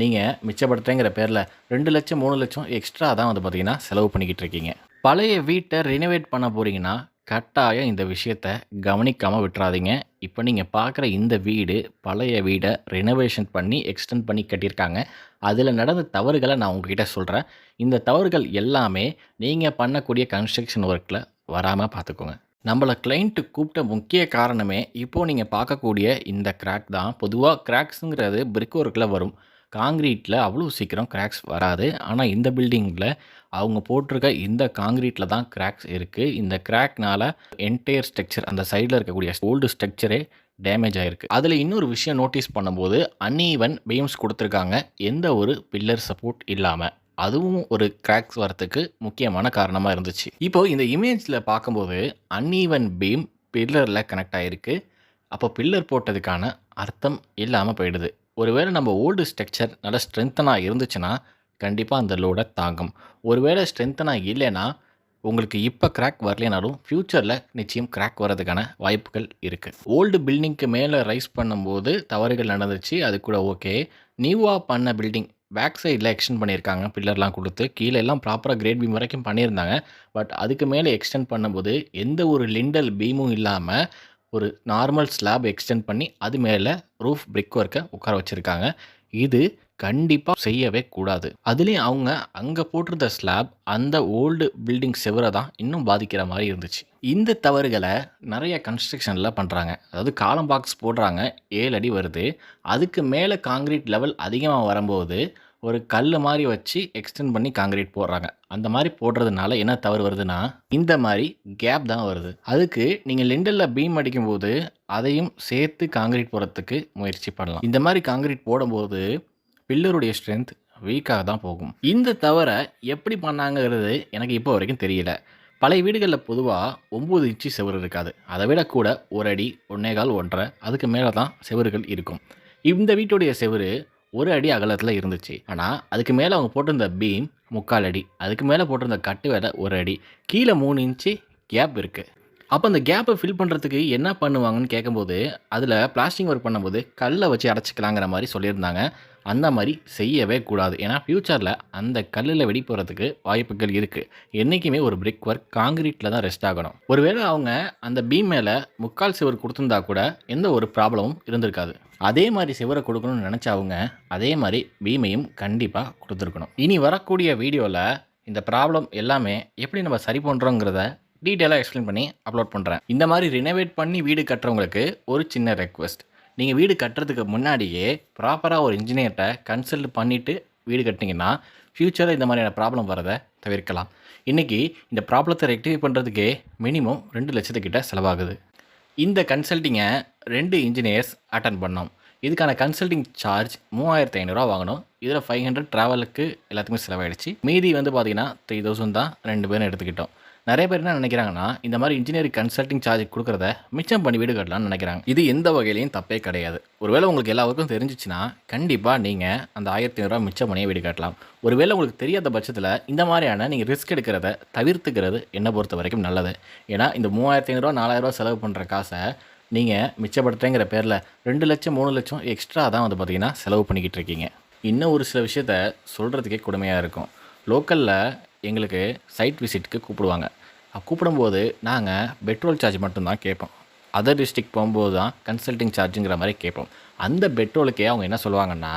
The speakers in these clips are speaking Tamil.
நீங்கள் மிச்சப்படுத்துறேங்கிற பேரில் ரெண்டு லட்சம் மூணு லட்சம் எக்ஸ்ட்ரா தான் வந்து பார்த்தீங்கன்னா செலவு பண்ணிக்கிட்டு இருக்கீங்க. பழைய வீட்டை ரினோவேட் பண்ண போகிறீங்கன்னா கட்டாயம் இந்த விஷயத்த கவனிக்காமல் விட்டுறாதீங்க. இப்போ நீங்கள் பார்க்குற இந்த வீடு பழைய வீடை ரெனோவேஷன் பண்ணி எக்ஸ்டெண்ட் பண்ணி கட்டியிருக்காங்க. அதில் நடந்த தவறுகளை நான் உங்ககிட்ட சொல்கிறேன் இந்த தவறுகள் எல்லாமே நீங்கள் பண்ணக்கூடிய கன்ஸ்ட்ரக்ஷன் ஒர்க்கில் வராமல் பார்த்துக்கோங்க நம்மளை கிளைண்ட்டு கூப்பிட்ட முக்கிய காரணமே இப்போது நீங்கள் பார்க்கக்கூடிய இந்த கிராக் தான். பொதுவாக கிராக்ஸுங்கிறது பிரிக் ஒர்க்கில் வரும். காங்கிரீட்டில் அவ்வளோ சீக்கிரம் கிராக்ஸ் வராது. ஆனால் இந்த பில்டிங்கில் அவங்க போட்டிருக்க இந்த காங்கிரீட்டில் தான் கிராக்ஸ் இருக்குது இந்த கிராக்னால் என்டையர் ஸ்ட்ரக்சர் அந்த சைடில் இருக்கக்கூடிய ஓல்டு ஸ்ட்ரக்சரே டேமேஜ் ஆகிருக்கு அதில் இன்னொரு விஷயம் நோட்டீஸ் பண்ணும்போது அன்ஈவன் பீம்ஸ் கொடுத்துருக்காங்க. எந்த ஒரு பில்லர் சப்போர்ட் இல்லாமல் அதுவும் ஒரு கிராக்ஸ் வரத்துக்கு முக்கியமான காரணமாக இருந்துச்சு. இப்போ இந்த இமேஜில் பார்க்கும்போது அன்ஈவன் பீம் பில்லரில் கனெக்ட் ஆகிருக்கு அப்போ பில்லர் போட்டதுக்கான அர்த்தம் இல்லாமல் போயிடுது. ஒருவேளை நம்ம ஓல்டு ஸ்ட்ரக்சர் நல்லா ஸ்ட்ரென்த்தனாக இருந்துச்சுன்னா கண்டிப்பாக அந்த லோடை தாங்கும். ஒருவேளை ஸ்ட்ரென்த்தனாக இல்லைன்னா உங்களுக்கு இப்போ கிராக் வரலைனாலும் ஃப்யூச்சரில் நிச்சயம் கிராக் வர்றதுக்கான வாய்ப்புகள் இருக்குது ஓல்டு பில்டிங்க்கு மேலே ரைஸ் பண்ணும்போது தவறுகள் நடந்துச்சு அது கூட ஓகே நியூவாக பண்ண பில்டிங் பேக் சைடில் எக்ஸ்டெண்ட் பண்ணியிருக்காங்க பில்லர்லாம் கொடுத்து. கீழே எல்லாம் ப்ராப்பராக கிரேட் பீம் வரைக்கும் பண்ணியிருந்தாங்க. பட் அதுக்கு மேலே எக்ஸ்டெண்ட் பண்ணும்போது எந்த ஒரு லிண்டல் பீமும் இல்லாமல் ஒரு நார்மல் ஸ்லாப் எக்ஸ்டெண்ட் பண்ணி அது மேலே ரூஃப் பிரிக் ஒர்க்கை உட்கார வச்சுருக்காங்க. இது கண்டிப்பாக செய்யவே கூடாது. அதுலேயும் அவங்க அங்கே போட்டிருந்த ஸ்லாப் அந்த ஓல்டு பில்டிங் செவரை தான் இன்னும் பாதிக்கிற மாதிரி இருந்துச்சு. இந்த தவறுகளை நிறைய கன்ஸ்ட்ரக்ஷனில் பண்ணுறாங்க அதாவது காலம் பாக்ஸ் போடுறாங்க ஏழு அடி வருது. அதுக்கு மேலே காங்கிரீட் லெவல் அதிகமாக வரும்போது ஒரு கல் மாதிரி வச்சு எக்ஸ்டெண்ட் பண்ணி காங்கிரீட் போடுறாங்க. அந்த மாதிரி போடுறதுனால என்ன தவறு வருதுன்னா இந்த மாதிரி கேப் தான் வருது. அதுக்கு நீங்கள் லிண்டலில் பீம் அடிக்கும்போது அதையும் சேர்த்து காங்கிரீட் போடுறதுக்கு முயற்சி பண்ணலாம். இந்த மாதிரி காங்கிரீட் போடும்போது பில்லருடைய ஸ்ட்ரென்த் வீக்காக தான் போகும். இந்த தவிர எப்படி பண்ணாங்கிறது எனக்கு இப்போ வரைக்கும் தெரியல. பழைய வீடுகளில் பொதுவாக ஒம்பது இன்ச்சு செவுரு இருக்காது. அதை விட கூட ஒரு அடி ஒன்றே கால் ஒன்றரை அதுக்கு மேலே தான் செவுறுகள் இருக்கும். இந்த வீட்டுடைய செவுரு ஒரு அடி அகலத்தில் இருந்துச்சு. ஆனால் அதுக்கு மேலே அவங்க போட்டிருந்த பீம் முக்கால் அடி. அதுக்கு மேலே போட்டிருந்த கட்டு வேலை ஒரு அடி. கீழே மூணு இன்ச்சு கேப் இருக்குது அப்போ அந்த கேப்பை ஃபில் பண்ணுறதுக்கு என்ன பண்ணுவாங்கன்னு கேட்கும்போது அதில் பிளாஸ்டிக் ஒர்க் பண்ணும்போது கல்லை வச்சு அடைச்சிக்கலாங்கிற மாதிரி சொல்லியிருந்தாங்க. அந்த மாதிரி செய்யவே கூடாது. ஏன்னா ஃப்யூச்சரில் அந்த கல்லில் வெடி போகிறதுக்கு வாய்ப்புகள் இருக்குது என்றைக்குமே ஒரு பிரிக் ஒர்க் காங்கிரீட்டில் தான் ரெஸ்ட் ஆகணும். ஒருவேளை அவங்க அந்த பீம் மேலே முக்கால் சிவர் கொடுத்துருந்தா கூட எந்த ஒரு ப்ராப்ளமும் இருந்திருக்காது. அதே மாதிரி சிவரை கொடுக்கணும்னு நினச்சவங்க அதே மாதிரி பீமையும் கண்டிப்பாக கொடுத்துருக்கணும். இனி வரக்கூடிய வீடியோவில் இந்த ப்ராப்ளம் எல்லாமே எப்படி நம்ம சரி பண்ணுறோங்கிறத டீட்டெயிலாக எக்ஸ்பிளைன் பண்ணி அப்லோட் பண்ணுறேன் இந்த மாதிரி ரினோவேட் பண்ணி வீடு கட்டுறவங்களுக்கு ஒரு சின்ன ரெக்வஸ்ட் நீங்கள் வீடு கட்டுறதுக்கு முன்னாடியே ப்ராப்பராக ஒரு இன்ஜினியர்கிட்ட கன்சல்ட் பண்ணிவிட்டு வீடு கட்டினீங்கன்னா ஃப்யூச்சரில் இந்த மாதிரியான ப்ராப்ளம் வரதை தவிர்க்கலாம். இன்றைக்கி இந்த ப்ராப்ளத்தை ரெக்டிஃபை பண்ணுறதுக்கே மினிமம் ரெண்டு லட்சத்துக்கிட்ட செலவாகுது. இந்த கன்சல்ட்டிங்கை ரெண்டு இன்ஜினியர்ஸ் அட்டன் பண்ணோம். இதுக்கான கன்சல்டிங் சார்ஜ் மூவாயிரத்து ஐநூறுரூவா வாங்கணும் இதில் ஃபைவ் ஹண்ட்ரட் ட்ராவலுக்கு எல்லாத்துக்குமே செலவாயிடுச்சு. மீதி வந்து பார்த்தீங்கன்னா த்ரீ தௌசண்ட் தான் ரெண்டு பேரும் எடுத்துக்கிட்டோம். நிறைய பேர் என்ன நினைக்கிறாங்கன்னா இந்த மாதிரி இன்ஜினியரிங் கன்சல்டிங் சார்ஜ் கொடுக்குறத மிச்சம் பண்ணி வீடு கட்டலாம்னு நினைக்கிறாங்க. இது எந்த வகையிலையும் தப்பே கிடையாது. ஒருவேளை உங்களுக்கு எல்லாருக்கும் தெரிஞ்சிச்சுன்னா கண்டிப்பாக நீங்கள் அந்த ஆயிரத்தி ஐநூறுரூவா மிச்சம் பண்ணியே வீடு கட்டலாம். ஒருவேளை உங்களுக்கு தெரியாத பட்சத்தில் இந்த மாதிரியான நீங்கள் ரிஸ்க் எடுக்கிறத தவிர்த்துக்கிறது என்னை பொறுத்த வரைக்கும் நல்லது. ஏன்னா இந்த மூவாயிரத்தி ஐநூறுரூவா நாலாயிரரூவா செலவு பண்ணுற காசை நீங்கள் மிச்சப்படுத்துறேங்கிற பேரில் ரெண்டு லட்சம் மூணு லட்சம் எக்ஸ்ட்ரா தான் வந்து பார்த்திங்கன்னா செலவு பண்ணிக்கிட்டு இருக்கீங்க. இன்னும் ஒரு சில விஷயத்த சொல்கிறதுக்கே கொடுமையாக இருக்கும். லோக்கலில் எங்களுக்கு சைட் விசிட்டுக்கு கூப்பிடுவாங்க. கூப்பிடும்போது நாங்கள் பெட்ரோல் சார்ஜ் மட்டும்தான் கேட்போம். அதர் டிஸ்ட்ரிக்ட் போகும்போது தான் கன்சல்டிங் சார்ஜுங்கிற மாதிரி கேட்போம். அந்த பெட்ரோலுக்கே அவங்க என்ன சொல்லுவாங்கன்னா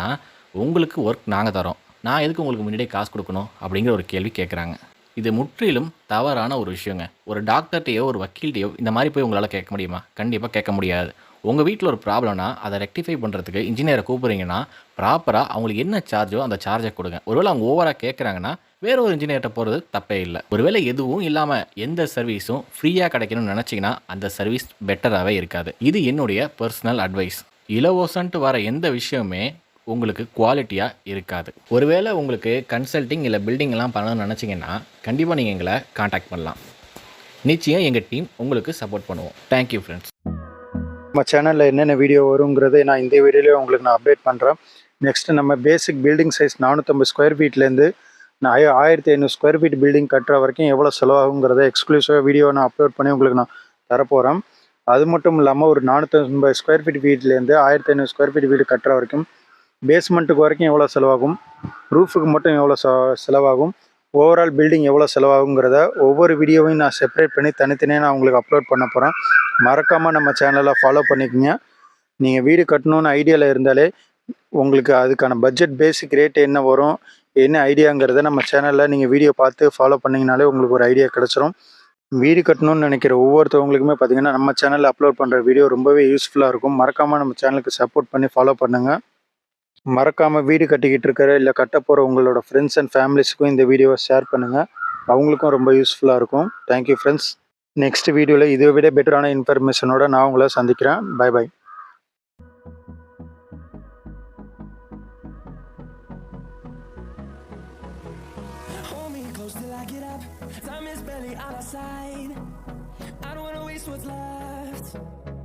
உங்களுக்கு ஒர்க் நாங்கள் தரோம். நான் எதுக்கு உங்களுக்கு முன்னாடியே காசு கொடுக்கணும்? அப்படிங்கிற ஒரு கேள்வி கேட்குறாங்க இது முற்றிலும் தவறான ஒரு விஷயங்க. ஒரு டாக்டர்கிட்டையோ ஒரு வக்கீல்கிட்டையோ இந்த மாதிரி போய் உங்களால் கேட்க முடியுமா? கண்டிப்பாக கேட்க முடியாது. உங்கள் வீட்டில் ஒரு ப்ராப்ளம்னா அதை ரெக்டிஃபை பண்ணுறதுக்கு இன்ஜினியரை கூப்பிட்றீங்கன்னா ப்ராப்பராக அவங்களுக்கு என்ன சார்ஜோ அந்த சார்ஜை கொடுங்க. ஒருவேளை அவங்க ஓவராக கேட்குறாங்கன்னா வேற ஒரு இன்ஜினியர்கிட்ட போகிறது தப்பே இல்லை. ஒருவேளை எதுவும் இல்லாமல் எந்த சர்வீஸும் ஃப்ரீயாக கிடைக்கணும்னு நினச்சிங்கன்னா அந்த சர்வீஸ் பெட்டராகவே இருக்காது. இது என்னுடைய பர்சனல் அட்வைஸ் இலவசன்ட்டு வர எந்த விஷயமே உங்களுக்கு குவாலிட்டியாக இருக்காது. ஒருவேளை உங்களுக்கு கன்சல்ட்டிங் இல்லை பில்டிங்லாம் பண்ணணும்னு நினச்சிங்கன்னா கண்டிப்பாக நீங்கள் எங்களை காண்டாக்ட் பண்ணலாம். நிச்சயம் எங்கள் டீம் உங்களுக்கு சப்போர்ட் பண்ணுவோம். தேங்க்யூ ஃப்ரெண்ட்ஸ் நம்ம சேனலில் என்னென்ன வீடியோ வருங்கிறதை நான் இந்த வீடியோலேயே உங்களுக்கு நான் அப்டேட் பண்ணுறேன் நெக்ஸ்ட்டு நம்ம பேசிக் பில்டிங் சைஸ் நானூற்றம்பது ஸ்கொயர் ஃபீட்லேருந்து நான் ஆய- ஆயிரத்தி ஐநூறு ஸ்கொயர் ஃபீட் பில்டிங் கட்டுற வரைக்கும் எவ்வளோ செலவாகுங்கிறத எக்ஸ்க்ளூசிவாக வீடியோ நான் அப்லோட் பண்ணி உங்களுக்கு நான் தரப்போகிறேன் அது மட்டும் இல்லாமல் ஒரு நானூற்றம்பது ஸ்கொயர் ஃபீட் வீட்லேருந்து ஆயிரத்தி ஐநூறு ஸ்கொயர் ஃபீட் வீடு கட்டுற வரைக்கும் பேஸ்மெண்ட்டுக்கு வரைக்கும் எவ்வளோ செலவாகும்? ரூஃபுக்கு மட்டும் எவ்வளோ செலவாகும்? ஓவரால் பில்டிங் எவ்வளோ செலவாகுங்கிறத ஒவ்வொரு வீடியோவையும் நான் செப்பரேட் பண்ணி தனித்தனியாக நான் உங்களுக்கு அப்லோட் பண்ண போகிறேன் மறக்காமல் நம்ம சேனலை ஃபாலோ பண்ணிக்கோங்க. நீங்கள் வீடு கட்டணும்னு ஐடியாவில் இருந்தாலே உங்களுக்கு அதுக்கான பட்ஜெட் பேசிக் ரேட் என்ன வரும் என்ன ஐடியாங்கிறத நம்ம சேனலில் நீங்கள் வீடியோ பார்த்து ஃபாலோ பண்ணிங்கனாலே உங்களுக்கு ஒரு ஐடியா கிடச்சிரும். வீடு கட்டணும்னு நினைக்கிற ஒவ்வொருத்தவங்களுக்குமே பார்த்திங்கன்னா நம்ம சேனலில் அப்லோட் பண்ணுற வீடியோ ரொம்பவே யூஸ்ஃபுல்லாக இருக்கும். மறக்காமல் நம்ம சேனலுக்கு சப்போர்ட் பண்ணி ஃபாலோ பண்ணுங்கள் மறக்காமல் வீடு கட்டிக்கிட்டு இருக்கிற இல்லை கட்ட போகிற உங்களோட ஃப்ரெண்ட்ஸ் அண்ட் ஃபேமிலிஸ்க்கும் இந்த வீடியோவை ஷேர் பண்ணுங்கள் அவங்களுக்கும் ரொம்ப யூஸ்ஃபுல்லாக இருக்கும் தேங்க்யூ ஃப்ரெண்ட்ஸ் நெக்ஸ்ட் வீடியோவில் இதை விட பெட்டரான இன்ஃபர்மேஷனோட நான் உங்களை சந்திக்கிறேன் bye bye till I get up. Time is barely on our side. I don't wanna waste what's left.